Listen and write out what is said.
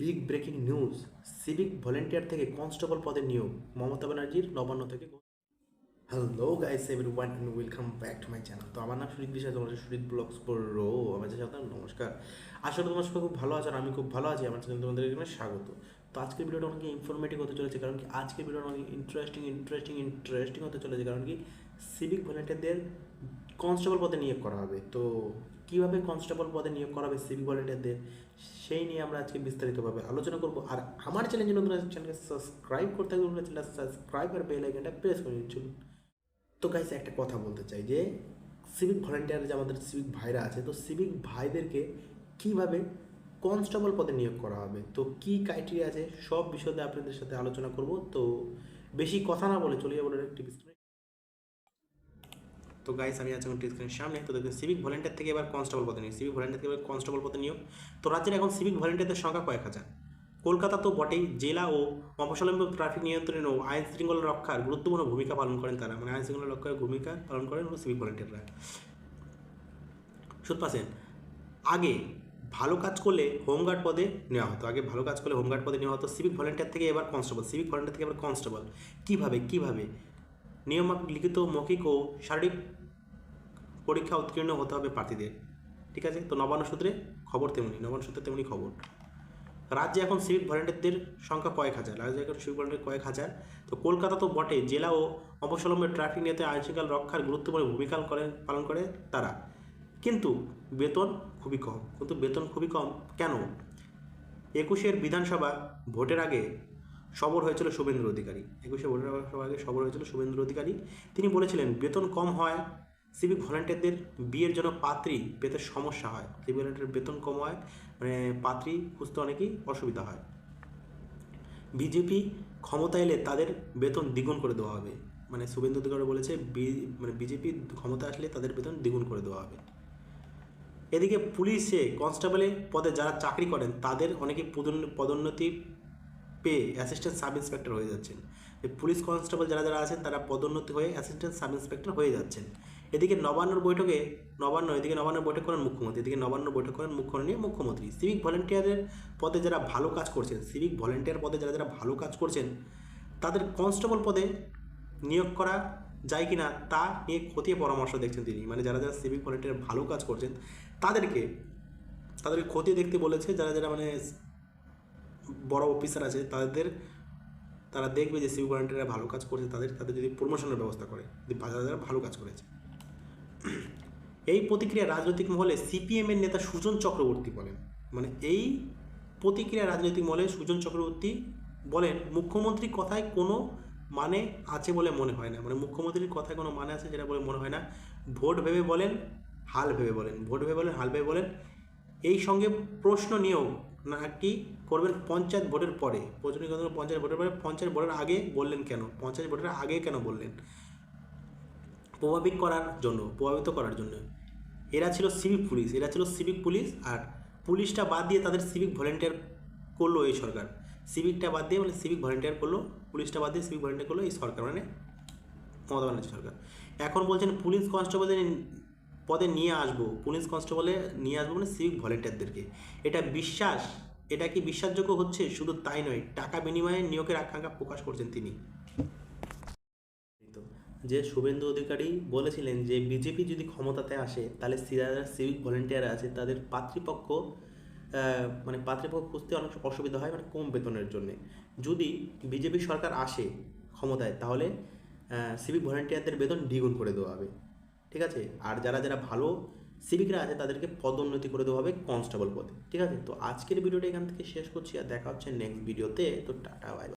Big breaking news, civic volunteer থেকে constable পদে নিয়োগ, মমতা ব্যানার্জির নবান্ন থেকে hello guys everyone and welcome back to my channel তো আমার নাম সুজিত বিশ্বাস, তোমার সুজিত ব্লগস প্রো আমার সাথে নমস্কার। করি তোমার সবাই খুব ভালো আছো আর আমি খুব ভালো আছি। আমার চ্যানেল তোমাদের এখানে স্বাগত। তো আজকের ভিডিওটা অনেক ইনফরমেটিভ হতে চলেছে, কারণ কি আজকের ভিডিওটা অনেক ইন্টারেস্টিং ইন্টারেস্টিং ইন্টারেস্টিং হতে চলেছে, কারণ কি সিভিক ভলেন্টিয়ারদের কনস্টেবল পদে নিয়োগ করা হবে। তো কীভাবে কনস্টেবল পদে নিয়োগ করা হবে সিভিক ভলেন্টিয়ারদের সেই নিয়ে আমরা আজকে বিস্তারিতভাবে আলোচনা করব। আর আমার চ্যানেল তোমরা চ্যানেলকে সাবস্ক্রাইব করতে হবে চ্যানেল সাবস্ক্রাইব আর বেল আইকনটা প্রেস করে চলুন। তো গাইস একটা কথা বলতে চাই যে সিভিক ভলেন্টিয়ার যে আমাদের সিভিক ভাইরা আছে, তো সিভিক ভাইদেরকে কীভাবে কনস্টেবল পদে নিয়োগ করা হবে? তো কি ক্রাইটেরিয়া আছে? সব বিষয়ে আপনাদের সাথে আলোচনা করব। তো বেশি কথা না বলে চলে যাব একটি তো গাইস আমি আছি এখন টিস্ক্রিনের সামনে। তো দেখবেন সিভিক ভলেন্টিয়ার থেকে এবার কনস্টেবল পদে নিয়োগ। সিভিক ভলেন্টিয়ার থেকে এবার কনস্টেবল পদে নিয়োগ। তো রাজ্যের এখন সিভিক ভলেন্টিয়ারদের সংখ্যা কয়েক হাজার। কলকাতা তো বটেই, জেলা ও অপসালম্ব ট্রাফিক নিয়ন্ত্রণ ও আইন শৃঙ্খলা রক্ষার গুরুত্বপূর্ণ ভূমিকা পালন করেন তারা। মানে আইন শৃঙ্খলা রক্ষার ভূমিকা পালন করেন সিভিক ভলেন্টিয়াররা পাচ্ছেন। আগে ভালো কাজ করলে হোমগার্ড পদে নেওয়া হতো। আগে ভালো কাজ করলে হোমগার্ড পদে নেওয়া হতো। সিভিক ভলেন্টিয়ার থেকে এবার কনস্টেবল সিভিক ভলেন্টিয়ার থেকে এবার কনস্টেবল কীভাবে? কীভাবে? নিয়ম লিখিত, মৌখিক ও শারীরিক পরীক্ষা উত্তীর্ণ হতে হবে প্রার্থীদের। ঠিক আছে? তো নবান্ন সূত্রে খবর তেমনি, নবান্ন সূত্রে তেমনি খবর। রাজ্যে এখন সিভিক ভলেন্টিয়ারদের সংখ্যা কয়েক হাজার, রাজ্যে এখন সিভিক ভলেন্টিয়ার কয়েক হাজার। তো কলকাতা তো বটে, জেলা ও অবসলম্বের ট্রাফিক নিয়ন্ত্রণে আইন শৃঙ্খলা রক্ষার গুরুত্বপূর্ণ ভূমিকা করেন, পালন করে তারা। কিন্তু বেতন খুবই কম। কিন্তু বেতন খুবই কম কেন? একুশের বিধানসভা ভোটের আগে সবর হয়েছিল শুভেন্দ্র অধিকারী। একুশে ভোটের সভা আগে সবর হয়েছিল শুভেন্দ্র অধিকারী। তিনি বলেছিলেন, বেতন কম হয় সিভিক ভলেন্টিয়ারদের বিয়ের জন্য পাত্রী পেতে সমস্যা হয়। সিভিক ভলেন্টিয়ার বেতন কম হয় মানে পাত্রী খুঁজতে অনেকই অসুবিধা হয়। বিজেপি ক্ষমতা এলে তাদের বেতন দ্বিগুণ করে দেওয়া হবে। মানে শুভেন্দু অধিকারী বলেছে মানে বিজেপি ক্ষমতা আসলে তাদের বেতন দ্বিগুণ করে দেওয়া হবে। এদিকে পুলিশে কনস্টেবলে পদে যারা চাকরি করেন, তাদের অনেকে পদোন্ন- পদোন্নতি পেয়ে অ্যাসিস্ট্যান্ট সাব ইন্সপেক্টর হয়ে যাচ্ছেন। পুলিশ কনস্টেবল যারা যারা আছেন, তারা পদোন্নতি হয়ে অ্যাসিস্ট্যান্ট সাব ইন্সপেক্টর হয়ে যাচ্ছেন। এদিকে নবান্নর বৈঠকে নবান্ন, এদিকে নবান্ন বৈঠক করেন মুখ্যমন্ত্রী, এদিকে নবান্ন বৈঠক করেন মুখ্যমন্ত্রী মুখ্যমন্ত্রী। সিভিক ভলেন্টিয়ারের পদে যারা ভালো কাজ করছেন সিভিক ভলেন্টিয়ার পদে যারা যারা ভালো কাজ করছেন, তাদের কনস্টেবল পদে নিয়োগ করা যায় কিনা তা নিয়ে খতিয়ে পরামর্শ দেখছেন তিনি। মানে যারা যারা সিভিক ভলেন্টিয়ার ভালো কাজ করছেন, তাদেরকে তাদেরকে খতিয়ে দেখতে বলেছে, যারা যারা মানে বড় অফিসার আছে, তাদের, তারা দেখবে যে সিভিক ভলেন্টিয়াররা ভালো কাজ করছে, তাদের তাদের যদি প্রমোশনের ব্যবস্থা করে, যদি যারা যারা ভালো কাজ করেছে। এই প্রতিক্রিয়া রাজনৈতিক মহলে সিপিএম এর নেতা সুজন চক্রবর্তী বলেন। মানে এই প্রতিক্রিয়া রাজনৈতিক মহলে সুজন চক্রবর্তী বলেন, মুখ্যমন্ত্রীর কথায় কোনো মানে আছে বলে মনে হয় না। মানে মুখ্যমন্ত্রীর কথায় কোনো মানে আছে যেটা বলে মনে হয় না। ভোট ভেবে বলেন, হাল ভেবে বলেন। ভোট ভেবে বলেন, হাল ভেবে বলেন। এই সঙ্গে প্রশ্ন নিয়েও নাকি করবেন পঞ্চায়েত ভোটের পরে? প্রচলিত পঞ্চায়েত ভোটের পরে পঞ্চায়েত ভোটের আগে বললেন কেন? পঞ্চায়েত ভোটের আগে কেন বললেন? প্রভাবিত করার জন্য, প্রভাবিত করার জন্য। এরা ছিল সিভিক পুলিশ এরা ছিল সিভিক পুলিশ আর পুলিশটা বাদ দিয়ে তাদের সিভিক ভলেন্টিয়ার করল এই সরকার। সিভিকটা বাদ দিয়ে মানে সিভিক ভলেন্টিয়ার করল পুলিশটা বাদ দিয়ে সিভিক ভলেন্টিয়ার করল এই সরকার মানে মমতা ব্যানার্জি সরকার। এখন বলছেন পুলিশ কনস্টেবলের পদে নিয়ে আসব পুলিশ কনস্টেবলে নিয়ে আসব মানে সিভিক ভলেন্টিয়ারদেরকে এটা বিশ্বাস, এটা কি বিশ্বাসযোগ্য হচ্ছে? শুধু তাই নয়, টাকা বিনিময়ে নিয়োগের আকাঙ্ক্ষা প্রকাশ করছেন তিনি। যে শুভেন্দু অধিকারী বলেছিলেন যে বিজেপি যদি ক্ষমতাতে আসে, তাহলে যারা সিভিক ভলেন্টিয়ার আছে, তাদের পাতৃপক্ষ মানে পাতৃপক্ষ খুঁজতে অনেক অসুবিধা হয় মানে কম বেতনের জন্য। যদি বিজেপি সরকার আসে ক্ষমতায়, তাহলে সিভিক ভলেন্টিয়ারদের বেতন দ্বিগুণ করে দেওয়া হবে। ঠিক আছে? আর যারা যারা ভালো সিভিকরা আছে, তাদেরকে পদোন্নতি করে দেওয়া হবে কনস্টেবল পদে। ঠিক আছে? তো আজকের ভিডিওটা এখান থেকে শেষ করছি, আর দেখা হচ্ছে নেক্সট ভিডিওতে তো। Tata bye